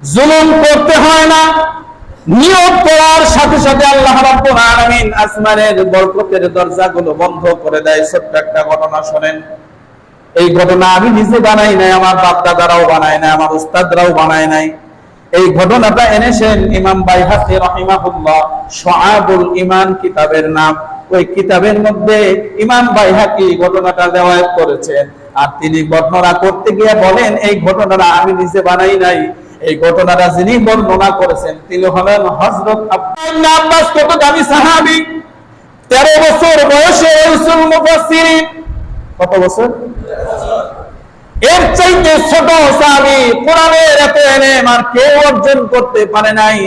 জুলুম করতে হয় না। নিয়োগ করার সাথে সাথে আল্লাহ রাব্বুল আসমানের বরকতের দরজাগুলো বন্ধ করে দেয়। ছোট্ট একটা ঘটনা শোনেন। এই ঘটনা আমি নিজে বানাই নাই, আমার বাপ দাদারাও বানায় নাই, আমার উস্তাদরাও বানায় নাই। এই ঘটনাটা এনেছেন ইমাম বাইহাকি রাহিমাহুল্লাহ শুআবুল ইমান কিতাবের নাম। ওই কিতাবের মধ্যে ইমাম বাইহাকি ঘটনাটা দেওয়ায় করেছেন। আর তিনি বর্ণনা করতে গিয়ে বলেন, এই ঘটনাটা আমি নিজে বানাই নাই এই ঘটনাটা যিনি বর্ণনা করেছেন, তিনি হলেন আব্দুল্লাহ আব্বাস কত দামি সাহাবী। 13 বছর বয়সে কত বছর? এর চাইতে ছোট সাহাবী কোরআনের এত এলেম আর কেউ অর্জন করতে পারে নাই।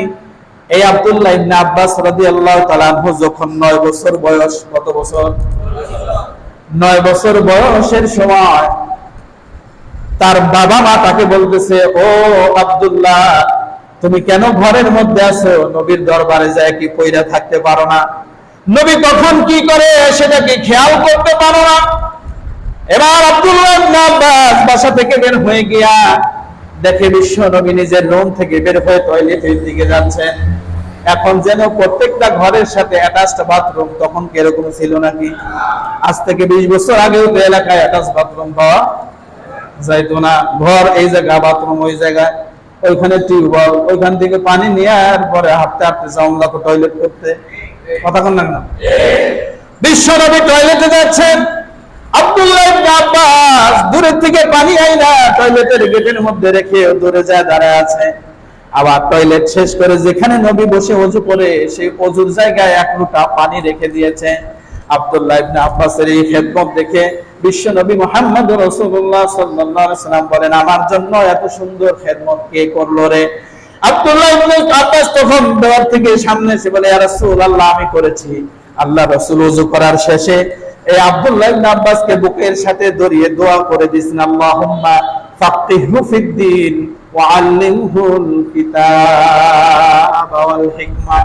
এই আব্দুল্লাহ ইবনে আব্বাস রাদিয়াল্লাহু তাআলা আনহু যখন 9 বছর বয়স, কত বছর? 9 বছর বয়সের সময় তার বাবা মা তাকে বলতেছে, ও আব্দুল্লাহ, তুমি কেন ঘরের মধ্যে আছো? নবীর দরবারে যায় কি কইরা থাকতে পারো না? নবী তখন কি করে? সেটা কি খেয়াল করতে পারো না। এবার আব্দুল্লাহ বাসা থেকে বের হয়ে গিয়া দেখে বিশ্ব নবী নিজের রুম থেকে বের হয়ে টয়লেটের দিকে যাচ্ছেন। এখন যেন প্রত্যেকটা ঘরের সাথে অ্যাটাচড বাথরুম তখন কি এরকম ছিল নাকি? আজ থেকে বিশ বছর আগেও তো এলাকায় অ্যাটাচ বাথরুম পাওয়া যাইতো না ঘর এই জায়গা, বাথরুম ওই জায়গায় ওইখানে টিউবওয়েল ওইখান থেকে পানি নিয়ে আর পরে হাঁটতে হাঁটতে যাওয়া লাগতো টয়লেট করতে। কথা কন না বিশ্ব নবী টয়লেটে যাচ্ছেন। আব্দুল্লাহ ইবনে আব্বাস দূরের থেকে পানি আইনা টয়লেটের গেটের মধ্যে রেখে দূরে যায় দাঁড়ায় আছে। আবার টয়লেট শেষ করে যেখানে নবী বসে অজু করে, সেই অজুর জায়গায় এক লোটা পানি রেখে দিয়েছে। আব্দুল্লাহ ইবনে আব্বাসের এই খেদমত দেখে বিশ্ব নবী মুহাম্মদ আলাইহি সাল্লাম বলেন, আমার জন্য এত সুন্দর খেদমত কে করল রে? আব্দুল্লাহ আব্বাস তখন দেওয়ার থেকে সামনে এসে বলে, ইয়া রাসূলুল্লাহ, আমি করেছি। আল্লাহ রাসূল ওযু করার শেষে এই আব্দুল্লাহ আব্বাসকে বুকের সাথে জড়িয়ে দোয়া করে দিয়েছেন, আল্লাহুম্মা ফাক্কিহু ফিদ্দিন ওয়া আল্লিমহুল কিতাব ওয়াল হিকমা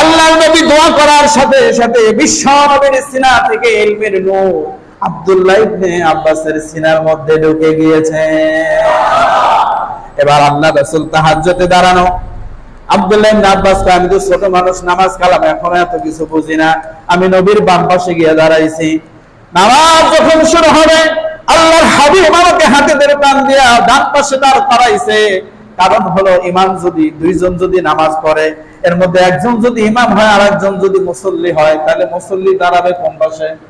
আল্লাহর নবী দোয়া করার সাথে সাথে বিশ্ব নবীর সিনা থেকে ইলমের নূর আমি নবীর বাম পাশে গিয়ে দাঁড়াইছি। নামাজ যখন শুরু হবে, আল্লাহর হাবিব আমাকে হাতে ধরে টান দিয়া ডান পাশে দাঁড় করাইছে। কারণ হলো ইমাম যদি, দুইজন যদি নামাজ পড়ে, এর মধ্যে একজন যদি ইমাম হয় আর একজন যদি মুসল্লি হয়, তাহলে মুসল্লি দাঁড়াবে কোন পাশে?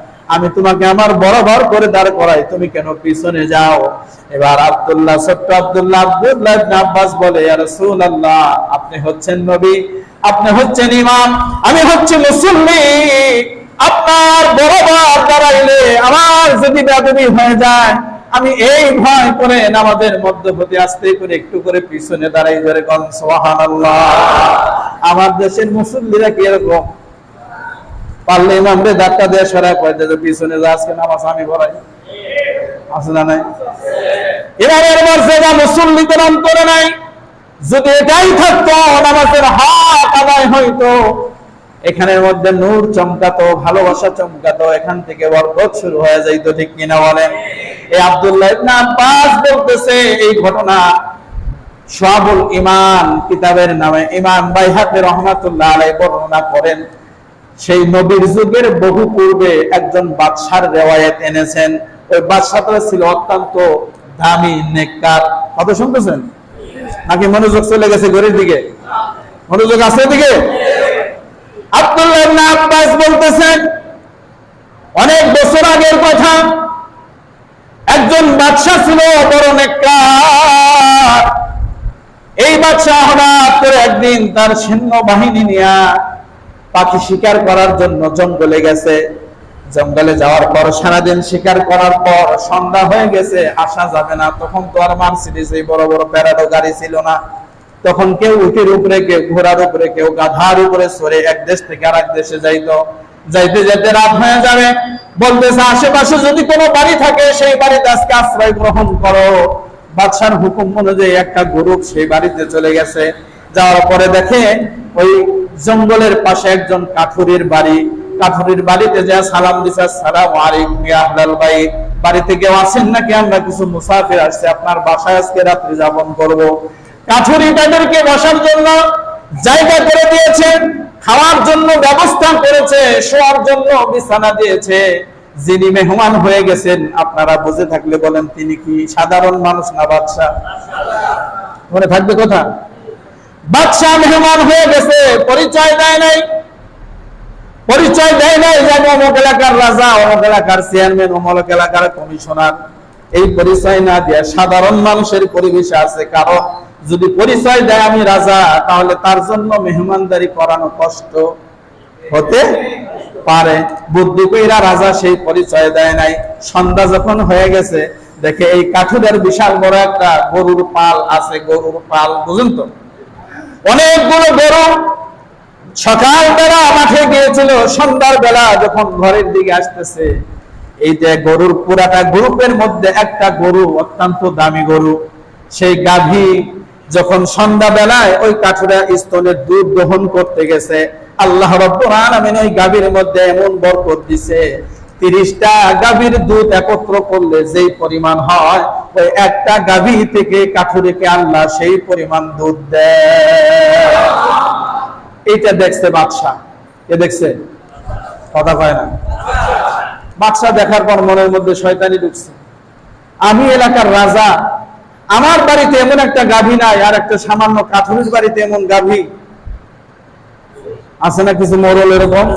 আমি তোমাকে আমার বরাবর করে দাঁড় করাই। তুমি কেন পিছনে যাও? এবার আব্দুল্লাহ, ছোট্ট আব্দুল্লাহ আব্দুল্লাহ আব্বাস বলে রাসূলুল্লাহ, আপনি হচ্ছেন নবী, আপনি হচ্ছেন ইমাম, আমি হচ্ছি মুসল্লি। আপনার বরাবর দাঁড়াইলে আমার যদি বেদবি হয়ে যায়, আমি এই ভয় করে নামাজের মধ্যপতি আস্তে করে একটু করে পিছনে দাঁড়াই ধরে কন, সুবহানাল্লাহ। আমার দেশের মুসল্লিরা কি এরকম? পারলে ধাক্কা পিছনে যা আজকে নামাজ আমি পড়াই। আছে না নাই? ইমামের নাই। যদি এটাই থাকতো, নামাজের হাত আদায় হইতো, এখানের মধ্যে নূর চমকাতো, ভালোবাসা চমকাতো, এখান থেকে বরকত শুরু হয়ে যাইতো, ঠিক কিনা বলেন? এই আব্দুল্লাহ ইবনে আব্বাস বলতেছে, এই ঘটনা সোয়াবুল ইমান কিতাবের নামে ইমাম বাইহাকি রহমাতুল্লাহ আলাইহি বর্ণনা করেন। সেই নবীর যুগের বহু পূর্বে একজন বাদশার রেওয়ায়েত এনেছেন। ওই বাদশাটা ছিল অত্যন্ত দামি, নেককার। কথা শুনতেছেন? নাকি মনোযোগ চলে গেছে ঘরের দিকে? মনোযোগ আছে দিকে আব্দুল্লাহ আব্বাস বলতেছেন, অনেক বছর আগের কথা, একজন বাদশা ছিল বড় নেককার। এই বাদশা হঠাৎ করে একদিন তার সৈন্য বাহিনী নিয়ে পাখি শিকার করার জন্য জঙ্গলে গেছে। জঙ্গলে যাওয়ার পর, সারাদিন শিকার করার পর সন্ধ্যা হয়ে গেছে, আসা যাবে না। তখন তো আর মার্সিডিজ, এই বড় বড় প্যারাডো গাড়ি ছিল না। তখন কেউ উটের উপরে, কেউ ঘোড়ার উপরে, কেউ গাধার উপরে সরে এক দেশ থেকে আর এক দেশে যাইতো। যাইতে যাইতে রাত হয়ে যাবে। বলতেছে, আশেপাশে যদি কোনো বাড়ি থাকে, সেই বাড়িতে আজকে আশ্রয় গ্রহণ করো। বাদশার হুকুম অনুযায়ী একটা গরু সেই বাড়িতে চলে গেছে। যাওয়ার পরে দেখে ওই জঙ্গলের পাশে একজন কাঠুরির বাড়ি। কাঠুরির বাড়িতে যা সালাম দিছে সালাম আলাইকুম আহলাল বাইত। বাড়িতে কেউ আছেন নাকি? আমরা কিছু মুসাফির আসছে, আপনার বাসায় আজকে রাত্রি যাপন করব। কাঠুরি তাদেরকে বসার জন্য জায়গা করে দিয়েছেন খাওয়ার জন্য ব্যবস্থা করেছে, শোয়ার জন্য বিছানা দিয়েছে। যিনি মেহমান হয়ে গেছেন, আপনারা বুঝে থাকলে বলেন, তিনি কি সাধারণ মানুষ না বাদশাহ? মনে থাকবে কথা? বাদশাহ মেহমান হয়ে গেছে। পরিচয় দেয় নাই। পরিচয় দেয় নাই যে অমুক এলাকার রাজা, অমুক এলাকার চেয়ারম্যান, অমুক এলাকার কমিশনার। এই পরিচয় না দিয়ে সাধারণ মানুষের পরিবেশে আছে। কারণ যদি পরিচয় দেয় আমি রাজা, তাহলে তার জন্য মেহমানদারি করানো কষ্ট হতে পারে। বুদ্ধি কইরা রাজা সেই পরিচয় দেয় নাই। সন্ধ্যা যখন হয়ে গেছে, দেখে এই কাঠুদের বিশাল বড় একটা গরুর পাল আছে। গরুর পাল, বুঝুন তো? অনেকগুলো গরু সকাল বেলা মাঠে গিয়েছিল, সন্ধ্যার বেলা যখন ঘরের দিকে আসতেছে, এই যে গরুর পুরাটা গ্রুপের মধ্যে একটা গরু, অত্যন্ত দামি গরু, সেই গাভী যখন সন্ধ্যা বেলায় ওই কাঠুরা স্তনের দুধ গ্রহণ করতে গেছে, আল্লাহ রব্বুল আলামিন ওই গাভীর মধ্যে এমন বরকত দিছে তিরিশটা গাভীর দুধ একত্র করলে যেই পরিমাণ হয়, ওই একটা গাভী থেকে কাঠুরিকে আল্লাহ সেই পরিমাণ দুধ দেয়। দেখছে বাদশাহ। দেখছে? কথা না। বাদশাহ দেখার পর মনের মধ্যে শয়তানি ঢুকছে। আমি এলাকার রাজা, আমার বাড়িতে এমন একটা গাভী নাই, আর একটা সামান্য কাঠুরির বাড়িতে এমন গাভী। আছে না কিছু মরল এরকম?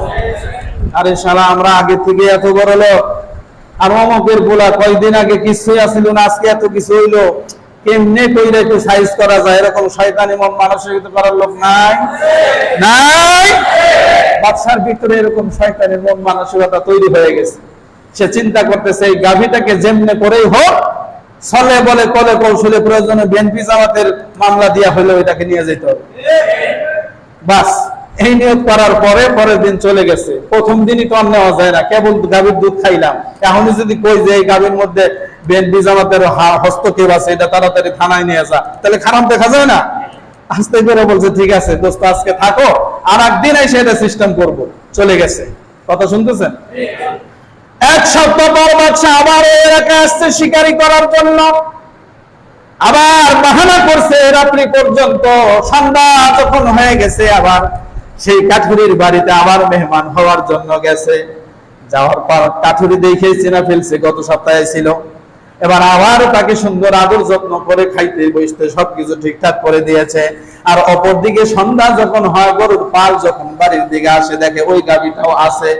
আরে সারা আমরা আগে থেকে এত বড় লোক। আর অমকের বলা কয়েকদিন আগে কিছুই আসিল না, আজকে এত কিছু হইল। কেমনে কইরা একটু সাইজ করা যায়? এরকম শয়তানি মন মানসিকতা করার লোক নাই? নাই? বাদশার ভিতরে এরকম শয়তানের মন মানসিকতা তৈরি হয়ে গেছে। সে চিন্তা করতেছে, এই গাভীটাকে যেমনে করেই হোক ছলে বলে কলে কৌশলে প্রয়োজনে বিএনপি জামাতের মামলা দিয়া হইলে ওইটাকে নিয়ে যেতে হবে। বাস। এই নিয়োগ করার পরে পরের দিন চলে গেছে। প্রথম দিনই যায় না। কেবল গাভীর দুধ খাইলাম। এখনই যদি কই যে এই গাভীর মধ্যে বিএনপি জামাতের হস্তক্ষেপ আছে, এটা তাড়াতাড়ি থানায় নিয়ে যা। তাহলে খারাপ দেখা যায় না? বলছে, ঠিক আছে, দোস্ত, আজকে থাকো। আর একদিন এসে এটা সিস্টেম করব। চলে গেছে। কথা শুনতেছেন? এক সপ্তাহ পর বাচ্চা আবার আসছে শিকারি করার জন্য। আবার বাহানা করছে রাত্রি পর্যন্ত সন্ধ্যা যখন হয়ে গেছে আবার সেই কাঠুরির বাড়িতে আবার মেহমান হওয়ার জন্য গেছে। যাওয়ার পর কাঠুরি দেখে চেনা ফেলছে, গত সপ্তাহে ছিল। এবার আবার তাকে সুন্দর আদর যত্ন করে খাইতে বসতে সবকিছু ঠিকঠাক করে দিয়েছে। আর অপর দিকে সন্ধ্যা যখন হয়, গরুর পাল যখন বাড়ির দিকে আসে, দেখে ওই গাবিটাও আছে।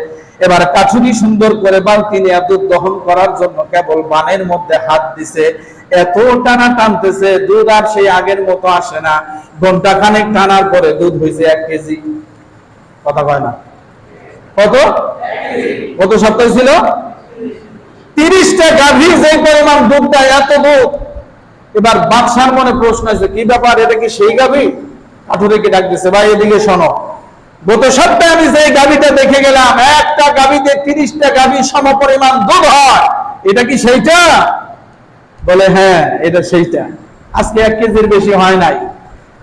এবার কাঠুরি সুন্দর করে বালতি নিয়ে দুধ দহন করার জন্য কেবল বানের মধ্যে হাত দিছে। এত টানা টানতেছে, দুধ আর সেই আগের মতো আসে না। ঘণ্টা খানেক টানার পরে দুধ হয়েছে এক কেজি। কথা কয় না। কত? কত সপ্তাহ ছিল? তিরিশটা গাভী যে পরিমাণ দুধ দেয় এত দুধ। এবার বাদশার মনে প্রশ্ন আছে, কি ব্যাপার, এটা কি সেই গাভী? কাঠুরিকে ডাক দিছে? ভাই, এদিকে শোনো। গত সপ্তাহে আমি যে গাভীটা দেখে গেলাম, একটা গাভীতে তিরিশটা গাভী সম পরিমাণ দুধ হয়। এটা কি সেইটা? বলে হ্যাঁ এটা সেইটা। আজকে এক কেজির বেশি হয় নাই।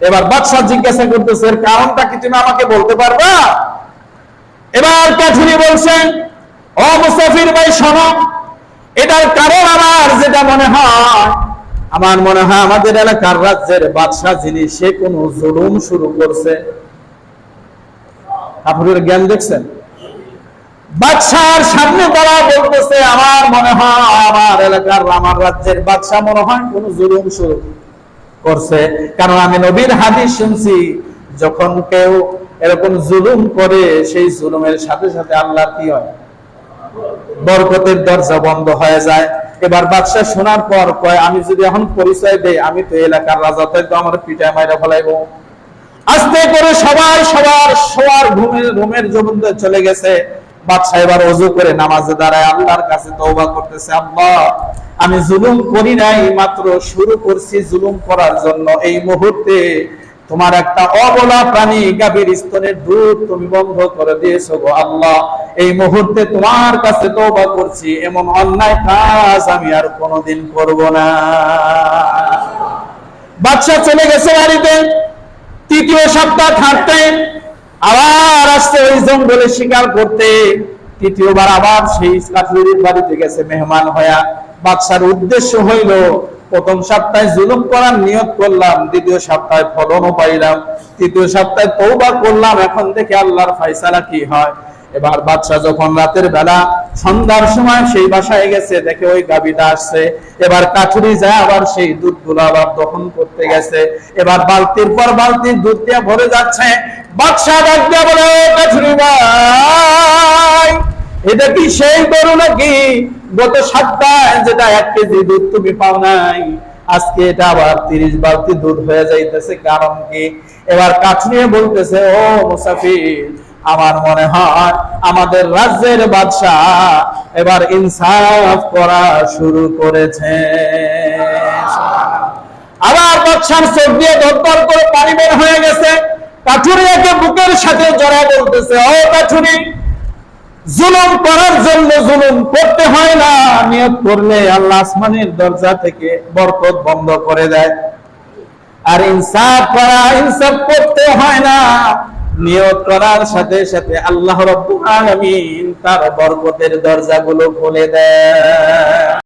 এবার বাদশাহ জিজ্ঞাসা করতেছে, এর কারণটা কি তুমি আমাকে বলতে পারবা? এবার কাঠুরি বলছেন, ও মুসাফির ভাই, শোনো, এটার কারণ আমার, যেটা মনে হয়, আমার মনে হয় আমাদের এলাকার রাজ্যের বাদশাহ যিনি, সে কোন জুলুম শুরু করছে। আপনাদের জ্ঞান দেখছেন? বাদশার সামনে তারা বলতেছে, আমার মনে হয়, আমার এলাকার, আমার রাজ্যের বাদশাহ মনে হয় কোন জুলুম শুরু করছে। কারণ আমি নবীর হাদিস শুনছি, যখন কেউ এরকম জুলুম করে, সেই জুলুমের সাথে সাথে আল্লাহ কি হয়? বরকতের দরজা বন্ধ হয়ে যায়। এবার বাদশাহ শোনার পর কয়, আমি যদি এখন পরিচয় দেই, আমি তো এলাকার রাজা, তাই তো আমার পিঠায় মাইরা ফেলাইবো। আস্তে করে সবাই সবার সবার ঘুমের ঘুমের জবন্দে চলে গেছে। বাদশাহ এবার অজু করে নামাজে দাঁড়ায় আল্লাহর কাছে তওবা করতেছে, আল্লাহ, আমি জুলুম করি নাই, মাত্র শুরু করছি জুলুম করার জন্য। এই মুহূর্তে তোমার একটা অবলা প্রাণী গাভীর স্তনের দুধ তুমি বন্ধ করে দিয়েছ গো আল্লাহ। এই মুহূর্তে তোমার কাছে তওবা করছি, এমন অন্যায় কাজ আমি আর কোনোদিন করব না। বাচ্চা চলে গেছে বাড়িতে, তৃতীয় সপ্তাহ থাকতে, আবার আসছে ওই জঙ্গলে শিকার করতে। তৃতীয়বার আবার সেই কাঠুরির বাড়িতে গেছে মেহমান হয়া বাদশার উদ্দেশ্য হইল, প্রথম সপ্তাহে জুলুম করার নিয়ত করলাম, দ্বিতীয় সপ্তাহে ফলনও পাইলাম, তৃতীয় সপ্তাহে তৌবা করলাম, এখন দেখে আল্লাহর ফাইসালা কি হয়। এবার বাচ্চা যখন রাতের বেলা সন্ধ্যার সময় সেই বাসায় গেছে, দেখে ওই গাবিটা আসছে। এবার কাঠুরি যায় আবার সেই দুধগুলো আবার দহন করতে গেছে। এবার বালতির পর বালতির দুধ দিয়ে ভরে যাচ্ছে। বাচ্চা ডাক দিয়ে বলে কাঠুরি ভাই, এটা কি সেই গরু নাকি? গত সপ্তাহে যেটা এক কেজি দুধ তুমি পাও নাই। আজকে এটা আবার তিরিশ বালতি দুধ হয়ে যাইতেছে। কারণ কি? এবার কাঠুরিয়ে বলতেছে, ও মুসাফির আমার মনে হয় আমাদের রাজ্যের বাদশাহ এবার ইনসাফ করা শুরু করেছে। আবার বাদশার চোখ দিয়ে ধরপর করে পানি বের হয়ে গেছে। কাঠুরিয়াকে বুকের সাথে জড়া বলতেছে, ও কাঠুরি, জুলুম করার জন্য জুলুম করতে হয় না। নিয়ত করলে আল্লাহ আসমানের দরজা থেকে বরকত বন্ধ করে দেয়। আর ইনসাফ করা, ইনসাফ করতে হয় না। নিয়ত করার সাথে সাথে আল্লাহ রব্বুল আলামিন তার বরকতের দরজাগুলো খুলে দেয়